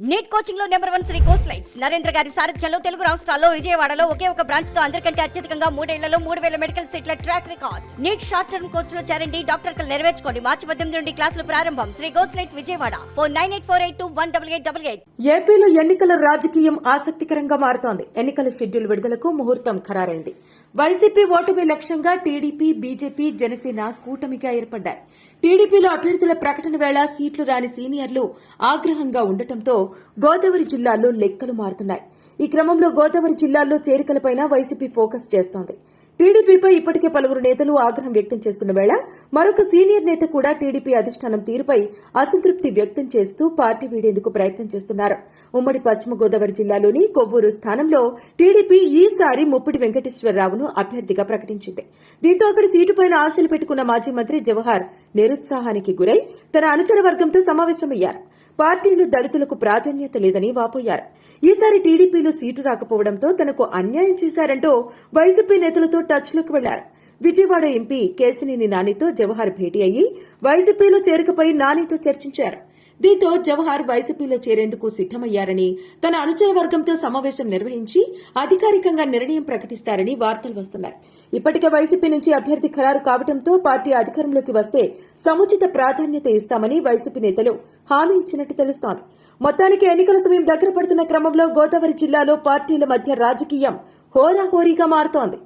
Neat కోచింగ్లో number one Sri course lights. Narendra గారి సారథ్యంలో తెలుగు రాష్ట్రాల్లో విజయవాడలో ఒకే ఒక బ్రాంచ్తో అందరికంటే అత్యధికంగా మూడేళ్ళలో మూడు వేల మెడికల్ సీట్ల track record. NEET short term కోర్స్లో చేరండి డాక్టర్ కలు నెరవేర్చుకోండి. మార్చి పద్దెనిమిది నుండి క్లాసులు ప్రారంభం. Sri course light Vijayawada. Four nine eight four eight two one double eight double eight. ఏపీలో ఎన్నికల రాజకీయం ఆసక్తికరంగా మారుతోంది. ఎన్నికల షెడ్యూల్ విడుదలకు ముహూర్తం ఖరారైంది. వైసీపీ ఓటమి లక్ష్యంగా టీడీపీ బీజేపీ జనసేన కూటమిగా ఏర్పడ్డాయి. టీడీపీలో అభ్యర్థుల ప్రకటన వేళ సీట్లు రాని సీనియర్లు ఆగ్రహంగా ఉండటంతో గోదావరి జిల్లాలో లెక్కలు మారుతున్నాయి. ఈ క్రమంలో గోదావరి జిల్లాల్లో చేరికలపైన వైసీపీ ఫోకస్ చేస్తోంది. టీడీపీపై ఇప్పటికే పలువురు నేతలు ఆగ్రహం వ్యక్తం చేస్తున్న వేళ మరొక సీనియర్ నేత కూడా టీడీపీ అధిష్టానం తీరుపై అసంతృప్తి వ్యక్తం చేస్తూ పార్టీ వీడేందుకు ప్రయత్నం చేస్తున్నారు. ఉమ్మడి పశ్చిమ గోదావరి జిల్లాలోని కొవ్వూరు స్థానంలో టీడీపీ ఈసారి ముప్పిడి వెంకటేశ్వరరావును అభ్యర్థిగా ప్రకటించింది. దీంతో అక్కడ సీటుపైన ఆశలు పెట్టుకున్న మాజీ మంత్రి జవహర్ నిరుత్సాహానికి గురై తన అనుచర వర్గంతో సమావేశమయ్యారు. పార్టీలు దళితులకు ప్రాధాన్యత లేదని వాపోయారు. ఈసారి టీడీపీలో సీటు రాకపోవడంతో తనకు అన్యాయం చేశారంటూ వైసీపీ నేతలతో టచ్లోకి వెళ్ళారు. విజయవాడ ఎంపీ కేశినేని నానితో జవహర్ భేటీ అయ్యి వైసీపీలో చేరికపై నానితో చర్చించారు. దీంతో జవహర్ వైసీపీలో చేరేందుకు సిద్దమయ్యారని తన అనుచర వర్గంతో సమావేశం నిర్వహించి అధికారికంగా నిర్ణయం ప్రకటిస్తారని వార్తలు వస్తున్నాయి. ఇప్పటికే వైసీపీ నుంచి అభ్యర్థి ఖరారు కావడంతో పార్టీ అధికారంలోకి వస్తే సముచిత ప్రాధాన్యత ఇస్తామని వైసీపీ నేతలు హామీ ఇచ్చినట్టు తెలుస్తోంది. మొత్తానికి ఎన్నికల సమయం దగ్గర పడుతున్న క్రమంలో గోదావరి జిల్లాలో పార్టీల మధ్య రాజకీయం హోరాహోరీగా మారుతోంది.